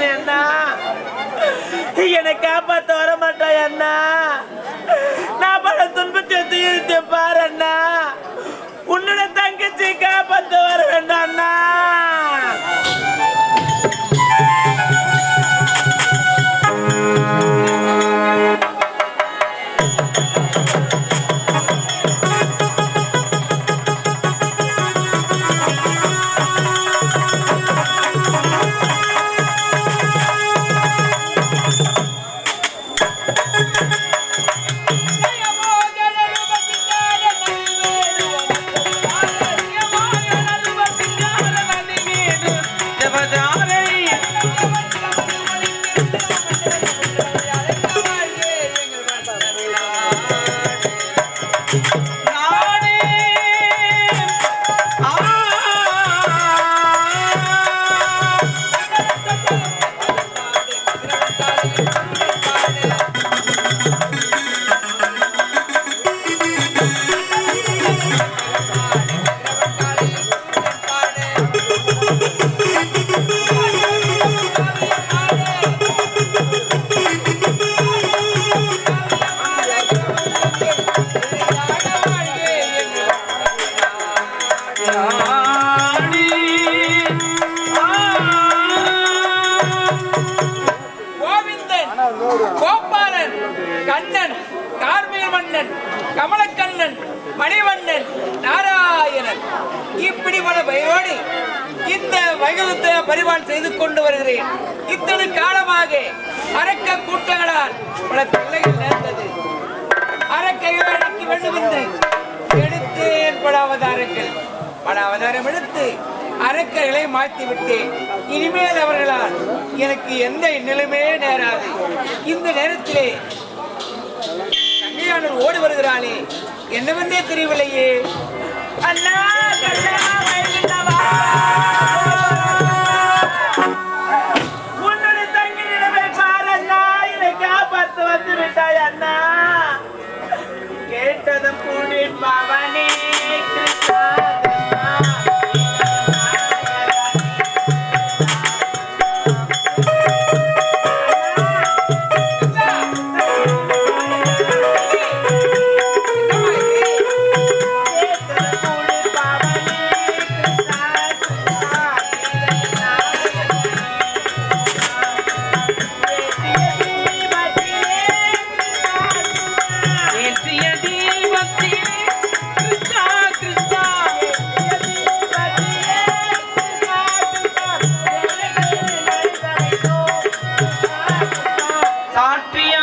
இருக்கிறேன் அண்ணா. என்னை காப்பாற்ற வர மாட்டாய் அண்ணா. வைகுந்த பரிமாணம் செய்து கொண்டு வருகிறேன். இத்தனை காலமாக அரக்க கூட்டங்களால் பல தொல்லைகள் நேர்ந்தது. அரக்கைகளை அடக்கி வேண்டும் என்று எடுத்தேன் பல அவதாரங்கள். பல அவதாரம் எடுத்து அரக்கர்களை மாற்றி விட்டேன். இனிமேல் அவர்களால் எனக்கு எந்த நிலைமே நேராது. இந்த நேரத்திலே தங்கையானவர் ஓடி வருகிறாளே. என்னவென்றே தெரியவில்லையே. அண்ணா கண்ணா Be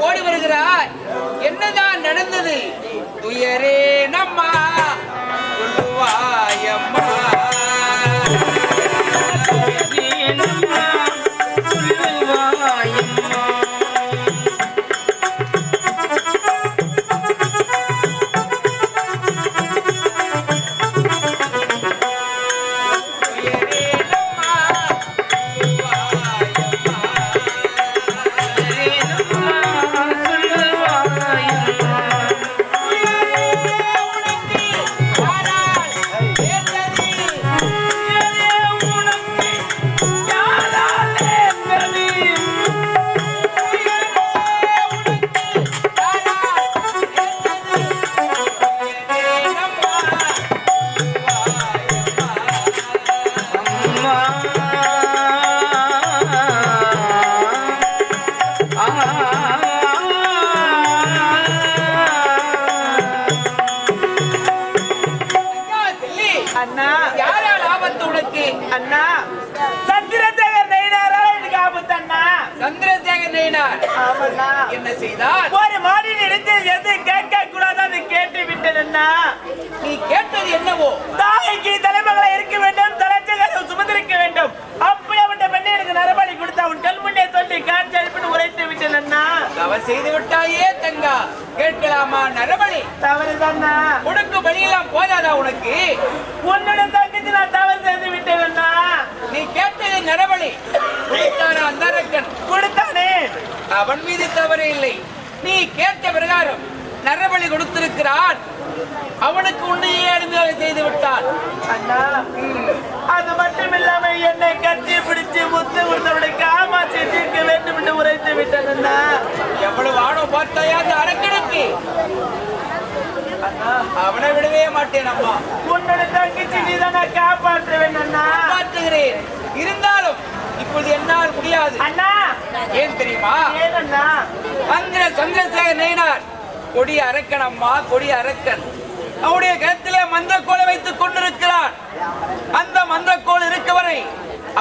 ஓடி வருகிறாய்? என்னதான் நடந்தது? துயரே நம்மா. அண்ணா சந்திரசேகர் நெய்னாரால எனக்கு ஆபத்து அண்ணா சந்திரசேகர் நயினார். ஆமண்ணா. என்ன செய்தார்? ஒரு மாடியில் இருந்து எது கேட்க கூடாது அதை கேட்டு விட்டேன் அண்ணா நீ கேட்டது என்னவோ? தாய்க்கு தலைமகளை இருக்க வேண்டும் தலைச்சகரை சுமந்திருக்க வேண்டும். அப்படி அவன் பெண்ணை எனக்கு நரபலி கொடுத்து அவன் கண் முன்னே சொல்லி காட்சி அனுப்பிட்டு உரைத்து விட்டேன் அண்ணா தவ செய்து விட்டாயே தங்கா. கேட்கலாமா நரபலி? தவறுதாண்ணா. உனக்கு பலியெல்லாம் போதாதா உனக்கு உன்னுடன் தங்கச்சி நான் தவறு செய்து விட்டேன் அண்ணா நீ கேட்டது நரபலி கொடுத்தான அந்தரக்கன் கொடுத்தானே அவன் மீது தவறு இல்லை. நீ கேட்ட பிரகாரம் நரபலி கொடுத்திருக்கிறான். அவனுக்கு உன்னையே அனுமதி செய்து விட்டான் அண்ணா அது மட்டும் இல்லாம என்னை கட்டி பிடிச்சு முத்து கொடுத்தவனை காமாட்சி தீர்க்க வேண்டும் என்று உரைத்து அண்ணா. எவ்வளவு ஆணோ பார்த்தாயா அந்த அரக்கனுக்கு? அவனை விடவே மாட்டேன் அம்மா. உன்னோட தங்கச்சி நீ தான் காப்பாற்றுவேன் காப்பாற்றுகிறேன். இருந்தாலும் இப்பொழுது என்னால் முடியாது. அண்ணா ஏன் தெரியுமா? அந்த சந்திரசேகர் நயினார் கொடி அரக்கன் அம்மா கொடி அரக்கன் அவனுடைய கருத்திலே மந்திரக்கோலை வைத்துக் கொண்டிருக்கிறான் அந்த மந்திரக்கோள் இருக்கவரை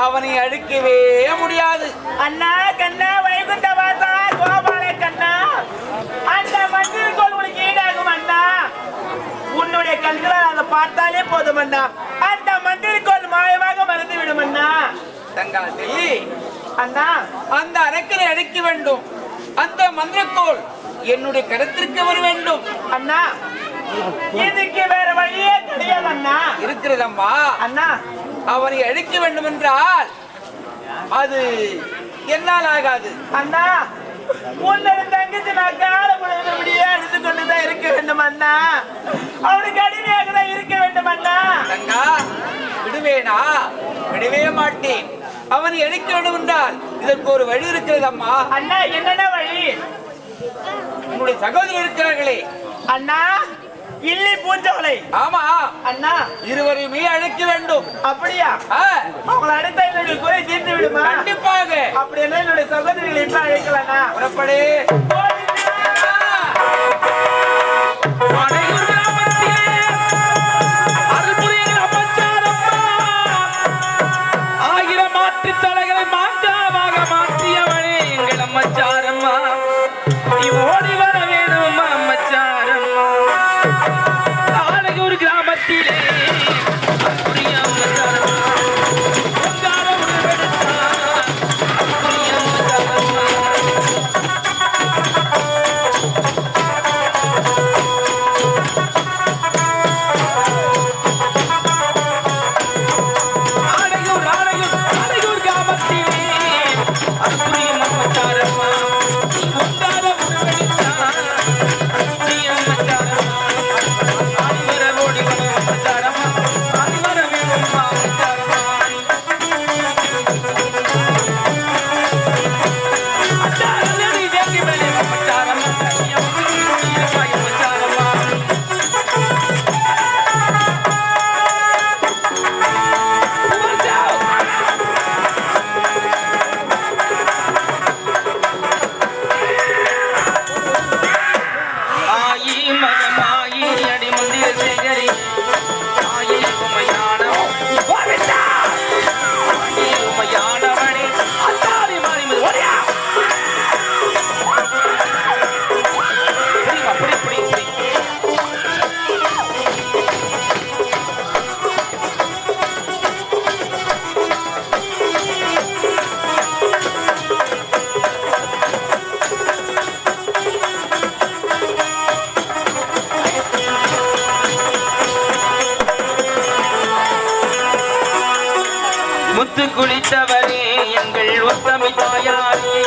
அவனை அழிக்கவே முடியாது. அண்ணா கண்ணா வைகுண்ட வாசா கோபால கண்ணா. அந்த கோல் உனக்கு ஈடாகும் அண்ணா. உன்னுடைய கண்களால் அதை பார்த்தாலே போதும் அண்ணா. அந்த மந்திர் கோல் மாயமாக மறந்து விடும் அண்ணா. தங்கா செல்லி அண்ணா அந்த அரக்கனை அழிக்க வேண்டும். அந்த மந்திரக்கோள் என்னுடைய கருத்திற்கு வர வேண்டும். அண்ணா இதுக்கு வேற வழியே கிடையாது அண்ணா. இருக்கிறதம்மா. அண்ணா. அவனை அழிக்க வேண்டும் என்றால் அது என்னால் ஆகாது. அண்ணா உன்னோட தங்கச்சி நான் கால முழுவதுபடியே அழுது கொண்டுதான் இருக்க வேண்டும் அண்ணா. அவனுக்கு அடிமையாக தான் இருக்க வேண்டும் அண்ணா. தங்கா விடுவேனா? விடவே மாட்டேன். அவனை அழிக்க வேண்டும் என்றால் இதற்கு ஒரு வழி இருக்கிறது அம்மா. அண்ணா என்னென்ன வழி? உன்னுடைய சகோதரி இருக்கிறார்களே. அண்ணா இல்லி பூஞ்சோலை ஆமா. அண்ணா. இருவரையுமே அழைக்க வேண்டும். அப்படியா? அவங்களை அடுத்த என்னுடைய குறை தீர்த்து விடுமா? கண்டிப்பாக. அப்படி என்ன என்னுடைய சகோதரிகளை இப்ப அழைக்கலாம்ண்ணா? புறப்படு. ಮಾಡಿದ್ದಾರೆ குளித்தவரே எங்கள் ஒத்தமை தாயாரே